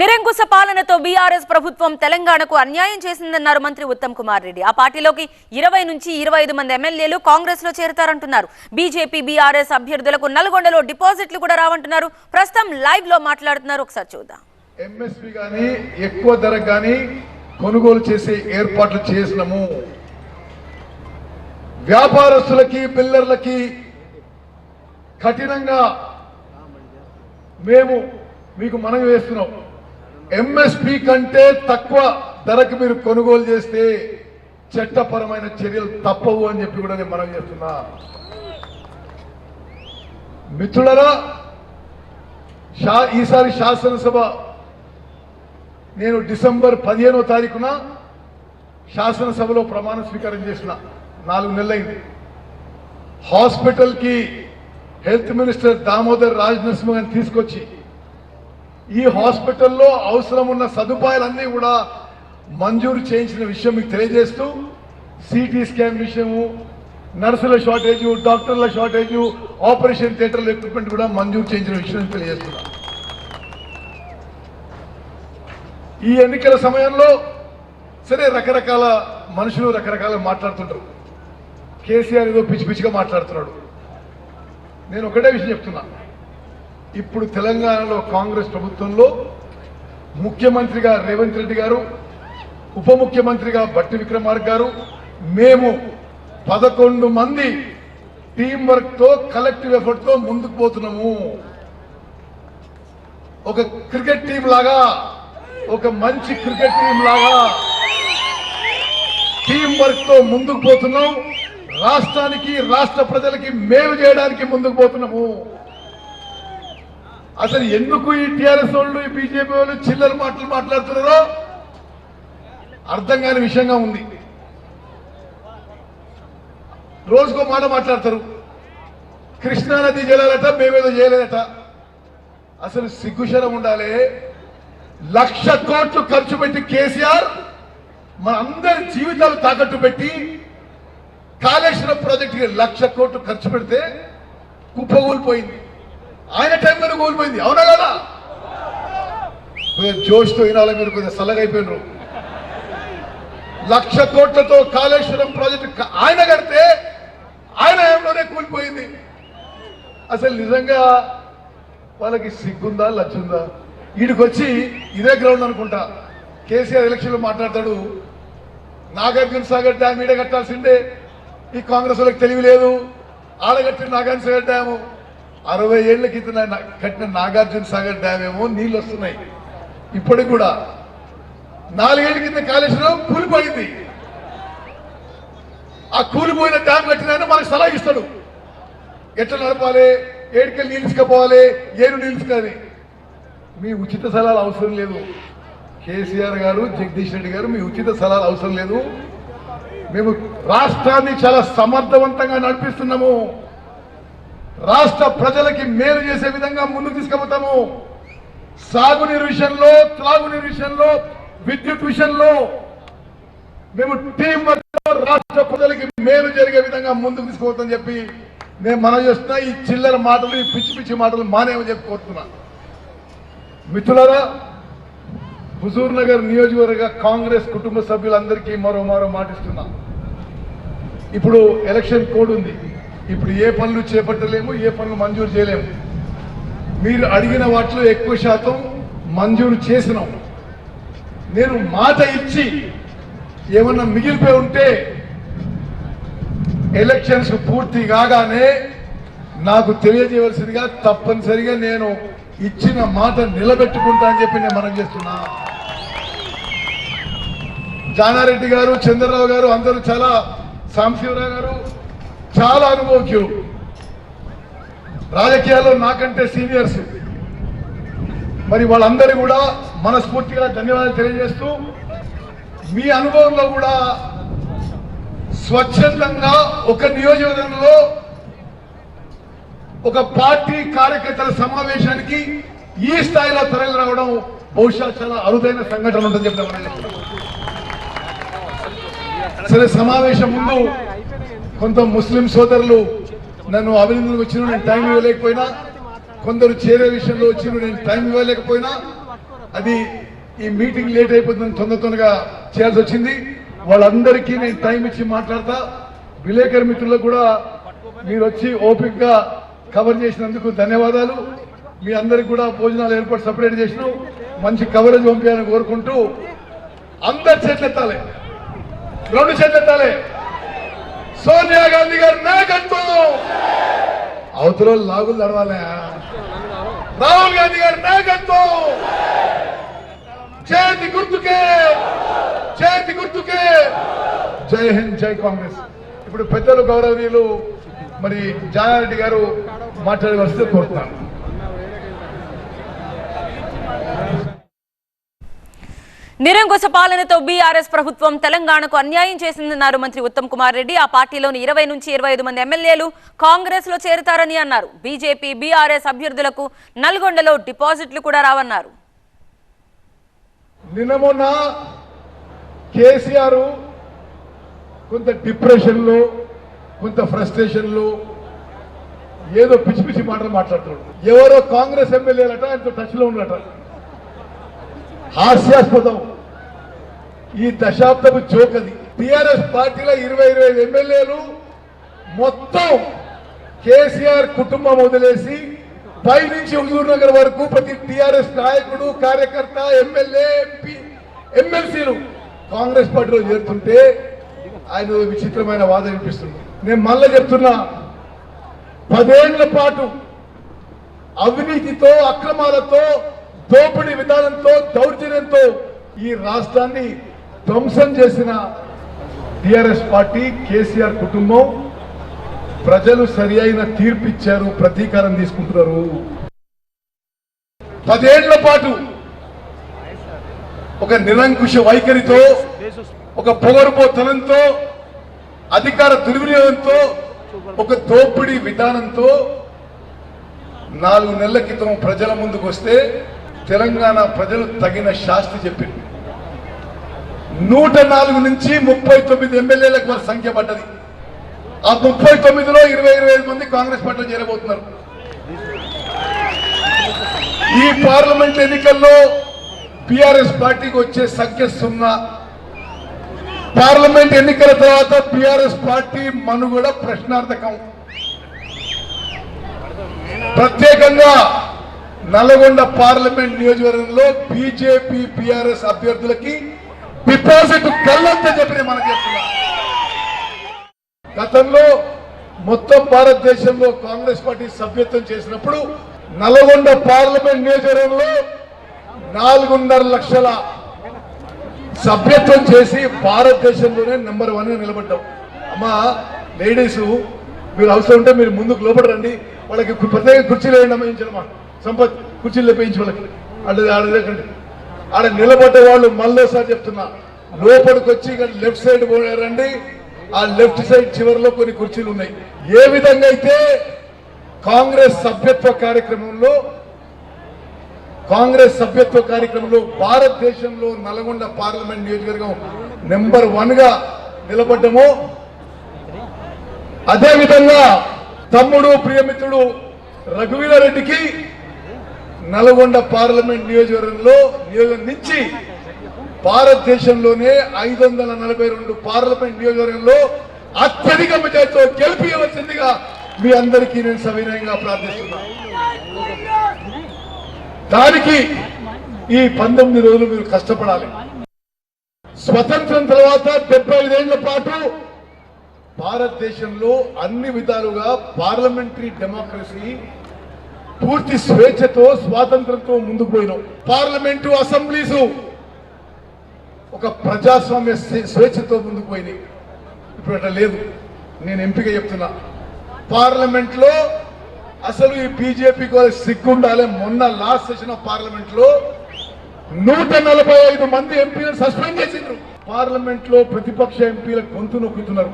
నిరంకుశ పాలనతో బీఆర్ఎస్ ప్రభుత్వం తెలంగాణకు అన్యాయం చేసిందన్నారు మంత్రి ఉత్తమ్ కుమార్ రెడ్డి. ఆ పార్టీలోకి ఇరవై నుంచి ఇరవై ఐదు మంది ఎమ్మెల్యేలు కాంగ్రెస్లో చేరుతారంటున్నారు. బీజేపీ బీఆర్ఎస్ అభ్యర్థులకు నల్గొండలో డిపాజిట్లు కూడా రావంటున్నారు. ప్రస్తుతం లైవ్లో మాట్లాడుతున్నారు. ఒకసారి చూద్దాం. ఎంఎస్పి కానీ ఎక్కువ ధర కానీ కొనుగోలు చేసే ఏర్పాట్లు చేసినాము. వ్యాపారస్తులకి బిల్లర్లకి కఠినంగా మేము మీకు మనం వేస్తున్నాం ఎంఎస్పి కంటే తక్కువ ధరకు మీరు కొనుగోలు చేస్తే చట్టపరమైన చర్యలు తప్పవు అని చెప్పి కూడా నేను మనం చేస్తున్నా. మిత్రులరా షా ఈసారి శాసనసభ నేను డిసెంబర్ పదిహేనో తారీఖున శాసనసభలో ప్రమాణ స్వీకారం చేసిన. నాలుగు నెలలైంది. హాస్పిటల్కి హెల్త్ మినిస్టర్ దామోదర్ రాజ్ నరసింహ గారిని తీసుకొచ్చి ఈ హాస్పిటల్లో అవసరం ఉన్న సదుపాయాలన్నీ కూడా మంజూరు చేయించిన విషయం మీకు తెలియజేస్తూ సిటీ స్కాన్ విషయము నర్సుల షార్టేజ్ డాక్టర్ల షార్టేజ్ ఆపరేషన్ థియేటర్ల ఎక్విప్మెంట్ కూడా మంజూరు చేయించిన విషయం తెలియజేస్తున్నా. ఈ ఎన్నికల సమయంలో సరే రకరకాల మనుషులు రకరకాల మాట్లాడుతుంటారు. కేసీఆర్ ఏదో పిచ్చి పిచ్చిగా మాట్లాడుతున్నాడు. నేను ఒకటే విషయం చెప్తున్నా. ఇప్పుడు తెలంగాణలో కాంగ్రెస్ ప్రభుత్వంలో ముఖ్యమంత్రిగా రేవంత్ రెడ్డి గారు ఉప ముఖ్యమంత్రిగా బట్టి విక్రమార్క గారు మేము పదకొండు మంది టీం వర్క్తో కలెక్టివ్ ఎఫర్ట్తో ముందుకు పోతున్నాము. ఒక క్రికెట్ టీం లాగా ఒక మంచి క్రికెట్ టీం లాగా టీం వర్క్తో ముందుకు పోతున్నాం. రాష్ట్రానికి రాష్ట్ర ప్రజలకి మేలు చేయడానికి ముందుకు పోతున్నాము. అసలు ఎందుకు ఈ టిఆర్ఎస్ వాళ్ళు ఈ బీజేపీ వాళ్ళు చిల్లర మాటలు మాట్లాడుతున్నారో అర్థం కాని విషయంగా ఉంది. రోజుకో మాట మాట్లాడతారు. కృష్ణానది జలాలట మేమేదో చేయలేదట. అసలు సిగ్గుశరం ఉండాలి. లక్ష కోట్లు ఖర్చు పెట్టి కేసీఆర్ మన అందరి జీవితాలు తాకట్టు పెట్టి కాళేశ్వరం ప్రాజెక్టుకి లక్ష కోట్లు ఖర్చు పెడితే కుప్పగూలిపోయింది ఆయన టైంలో కోల్పోయింది. అవునా కదా? కొంచెం జోష్తో వినాలి మీరు కొంచెం సల్లగైపోయినారు లక్ష కోట్లతో కాళేశ్వరం ప్రాజెక్టు ఆయన కడితే ఆయన ఏంలోనే కూలిపోయింది. అసలు నిజంగా వాళ్ళకి సిగ్గుందా లచ్చుందా వీడికొచ్చి ఇదే గ్రౌండ్ అనుకుంటా. కేసీఆర్ ఎలక్షన్లో మాట్లాడతాడు. నాగార్జున సాగర్ డ్యామ్ ఈడ కట్టాల్సిందే. ఈ కాంగ్రెస్ వాళ్ళకి తెలివి లేదు. ఆడగట్టిన నాగార్జున సాగర్ డ్యాము. అరవై ఏళ్ళ క్రితం కట్టిన నాగార్జున సాగర్ డ్యామ్ ఏమో నీళ్ళు వస్తున్నాయి. ఇప్పటికి కూడా నాలుగేళ్ళ కింద కాళేశ్వరం కూలిపోయింది ఆ కూలిపోయిన డ్యామ్ కట్టిన మనకు సలహా ఇస్తాడు. ఎట్లా నడపాలి? ఏడికెళ్ళి నిలుచుకపోవాలి ఏను నిలుచుకొని మీ ఉచిత సలహాలు అవసరం లేదు. కేసీఆర్ గారు జగదీష్ రెడ్డి గారు మీ ఉచిత సలహాలు అవసరం లేదు. మేము రాష్ట్రాన్ని చాలా సమర్థవంతంగా నడిపిస్తున్నాము. రాష్ట్ర ప్రజలకి మేలు చేసే విధంగా ముందుకు తీసుకుపోతాము. సాగునీరు విషయంలో త్రాగునీరు విషయంలో విద్యుత్ విషయంలో మేము టీం వర్క్లో రాష్ట్ర ప్రజలకి మేలు జరిగే విధంగా ముందుకు తీసుకుపోతామని చెప్పి నేను మనం చేస్తున్నా. ఈ చిల్లర మాటలు ఈ పిచ్చి పిచ్చి మాటలు మానేమని చెప్పుకోతున్నా మిత్రులరా హుజూర్ నగర్ నియోజకవర్గ కాంగ్రెస్ కుటుంబ సభ్యులందరికీ మరో మరో మాటిస్తున్నా. ఇప్పుడు ఎలక్షన్ కోడ్ ఉంది. ఇప్పుడు ఏ పనులు చేపట్టలేము ఏ పనులు మంజూరు చేయలేము. మీరు అడిగిన వాటిలో ఎక్కువ శాతం మంజూరు చేసినాం. నేను మాట ఇచ్చి ఏమన్నా మిగిలిపోయి ఉంటే ఎలక్షన్స్ పూర్తి కాగానే నాకు తెలియజేయవలసిందిగా తప్పనిసరిగా నేను ఇచ్చిన మాట నిలబెట్టుకుంటా అని చెప్పి నేను మనం చేస్తున్నా. జానారెడ్డి గారు చంద్రరావు గారు అందరూ చాలా సాంశివరావు గారు చాలా అనుభవజ్ఞులు. రాజకీయాల్లో నాకంటే సీనియర్స్. మరి వాళ్ళందరూ కూడా మనస్ఫూర్తిగా ధన్యవాదాలు తెలియజేస్తూ మీ అనుభవంలో కూడా స్వచ్ఛందంగా ఒక నియోజకవర్గంలో ఒక పార్టీ కార్యకర్తల సమావేశానికి ఈ స్థాయిలో తరలి రావడం బహుశా చాలా అరుదైన సంఘటన ఉందని చెప్తామని సరే సమావేశం ముందు కొంత ముస్లిం సోదరులు నన్ను అభినందనకు వచ్చిన నేను టైం ఇవ్వలేకపోయినా. కొందరు చేరే విషయంలో వచ్చిన నేను టైం ఇవ్వలేకపోయినా. అది ఈ మీటింగ్ లేట్ అయిపోతుందని తొందర తొందరగా చేయాల్సి వచ్చింది. వాళ్ళందరికీ నేను టైం ఇచ్చి మాట్లాడతా. విలేకరు మిత్రులకు కూడా మీరు వచ్చి ఓపికగా కవర్ చేసినందుకు ధన్యవాదాలు. మీ అందరికి కూడా భోజనాలు ఏర్పాటు సపరేట్ చేసిన. మంచి కవరేజ్ పంపించాలని కోరుకుంటూ అందరు చేతులు రెండు చేతులు ఎత్తాలి సోనియా గాంధీ గారి నాయకత్వం. అవతల లాగులు నడవాలా. రాహుల్ గాంధీ గారి నాయకత్వం. చేతి గుర్తుకే చేతి గుర్తుకే. జై హింద్ జై కాంగ్రెస్. ఇప్పుడు పెద్దలు గౌరవనీయులు మరి జానారెడ్డి గారు మాట్లాడవలసి కోరుతున్నాను. నిరంకుశ పాలనతో బీఆర్ఎస్ ప్రభుత్వం తెలంగాణకు అన్యాయం చేసిందన్నారు మంత్రి ఉత్తమ్ కుమార్ రెడ్డి. ఆ పార్టీలోని ఇరవై నుంచి ఇరవై మంది ఎమ్మెల్యేలు కాంగ్రెస్లో చేరుతారని అన్నారు. బీజేపీ బీఆర్ఎస్ అభ్యర్థులకు నల్గొండలో డిపాజిట్లు కూడా రావన్నారు. నిన్న మొన్న కేసీఆర్ కొంత డిప్రెషన్లో కొంత ఫ్రస్ట్రేషన్లో ఏదో పిచ్చి పిచ్చి మాటలు మాట్లాడుతున్నాడు. ఎవరో కాంగ్రెస్ ఎమ్మెల్యేలట ఆయనతో టచ్లో ఉన్నట. హాస్యాస్పదం. ఈ దశాబ్దపు జోక్ అది టిఆర్ఎస్ పార్టీలో ఇరవై ఇరవై ఐదు ఎమ్మెల్యేలు మొత్తం కేసీఆర్ కుటుంబం వదిలేసి పై నుంచి హుజూర్ నగర్ వరకు ప్రతి టిఆర్ఎస్ నాయకుడు కార్యకర్త ఎమ్మెల్యే ఎంపీ ఎమ్మెల్సీలు కాంగ్రెస్ పార్టీలో చేరుతుంటే ఆయన విచిత్రమైన వాదన వినిపిస్తుంది. నేను మళ్ళీ చెప్తున్నా పదేళ్ళ పాటు అవినీతితో అక్రమాలతో దోపిడీ విధానంతో దౌర్జన్యంతో ఈ రాష్ట్రాన్ని ధ్వంసం చేసిన టిఆర్ఎస్ పార్టీ కేసీఆర్ కుటుంబం ప్రజలు సరి అయిన తీర్పు ఇచ్చారు ప్రతీకారం తీసుకుంటున్నారు. పదేళ్ళ పాటు ఒక నిరంకుశ వైఖరితో ఒక పొగరుపోతనంతో అధికార దుర్వినియోగంతో ఒక దోపిడీ విధానంతో నాలుగు నెలల క్రితం ప్రజల ముందుకు వస్తే తెలంగాణ ప్రజలు తగిన శాస్తి చెప్పింది. నూట నాలుగు నుంచి ముప్పై తొమ్మిది ఎమ్మెల్యేలకు వారి సంఖ్య పడ్డది. ఆ ముప్పై తొమ్మిదిలో ఇరవై ఇరవై ఐదు మంది కాంగ్రెస్ పార్టీలో చేరబోతున్నారు. ఈ పార్లమెంట్ ఎన్నికల్లో పిఆర్ఎస్ పార్టీకి వచ్చే సంఖ్య సున్నా. పార్లమెంట్ ఎన్నికల తర్వాత పిఆర్ఎస్ పార్టీ మనుగడ ప్రశ్నార్థకం. ప్రత్యేకంగా నల్గొండ పార్లమెంట్ నియోజకవర్గంలో బీజేపీ బీఆర్ఎస్ అభ్యర్థులకి డిపాజిట్ కళ్ళంతా చెప్పి మనకు చెప్తున్నా గతంలో మొత్తం భారతదేశంలో కాంగ్రెస్ పార్టీ సభ్యత్వం చేసినప్పుడు నల్గొండ పార్లమెంట్ నియోజకవర్గంలో నాలుగున్నర లక్షల సభ్యత్వం చేసి భారతదేశంలోనే నెంబర్ వన్గా నిలబడ్డాం. అమ్మా లేడీస్ మీరు అవసరం ఉంటే మీరు ముందుకు లోపల రండి. వాళ్ళకి ప్రత్యేక ప్రత్యేక కుర్చీలు వేయండి అమ్మా సంపత్ కుర్చీలు లేపించి వాళ్ళకి ఆడ ఆడ ఆడ నిలబడ్డ వాళ్ళు మళ్ళీసారి చెప్తున్నా. లోపలికి వచ్చి లెఫ్ట్ సైడ్ పోయారండి. ఆ లెఫ్ట్ సైడ్ చివరిలో కొన్ని కుర్చీలు ఉన్నాయి. ఏ విధంగా అయితే కాంగ్రెస్ సభ్యత్వ కార్యక్రమంలో కాంగ్రెస్ సభ్యత్వ కార్యక్రమంలో భారతదేశంలో నల్గొండ పార్లమెంట్ నియోజకవర్గం నెంబర్ వన్గా నిలబడ్డము అదే విధంగా తమ్ముడు ప్రియమిత్రుడు రఘువీరారెడ్డికి నల్గొండ పార్లమెంట్ నియోజకవర్గంలో నియోజకవర్గం నుంచి భారతదేశంలోనే ఐదు వందల నలభై రెండు పార్లమెంట్ నియోజకవర్గంలో అత్యధిక మెజార్టీతో గెలిపియవలసిందిగా మీ అందరికీ నేను సవినయంగా ప్రార్థిస్తున్నాను దానికి ఈ పంతొమ్మిది రోజులు మీరు కష్టపడాలి. స్వతంత్రం తర్వాత డెబ్బై ఐదేళ్ళ పాటు భారతదేశంలో అన్ని విధాలుగా పార్లమెంటరీ డెమోక్రసీ పూర్తి స్వేచ్ఛతో స్వాతంత్రంతో ముందుకు పోయినాం. పార్లమెంటు అసెంబ్లీసు ఒక ప్రజాస్వామ్య స్వే- స్వేచ్ఛతో ముందుకు పోయినాయి. ఇప్పుడు అట్లా లేదు. నేను ఎంపిక చెప్తున్నా. పార్లమెంట్లో అసలు ఈ బీజేపీకి వాళ్ళకి ఉండాలి మొన్న లాస్ట్ సెషన్ ఆఫ్ పార్లమెంట్లో నూట నలభై ఐదు మంది ఎంపీలను సస్పెండ్ చేసిండ్రు. పార్లమెంట్లో ప్రతిపక్ష ఎంపీల గొంతు నొక్కుతున్నారు.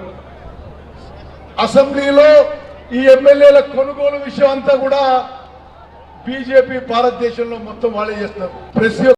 అసెంబ్లీలో ఈ ఎమ్మెల్యేల కొనుగోలు విషయం అంతా కూడా బీజేపీ భారతదేశంలో మొత్తం వాళ్ళే చేస్తారు. ప్రతి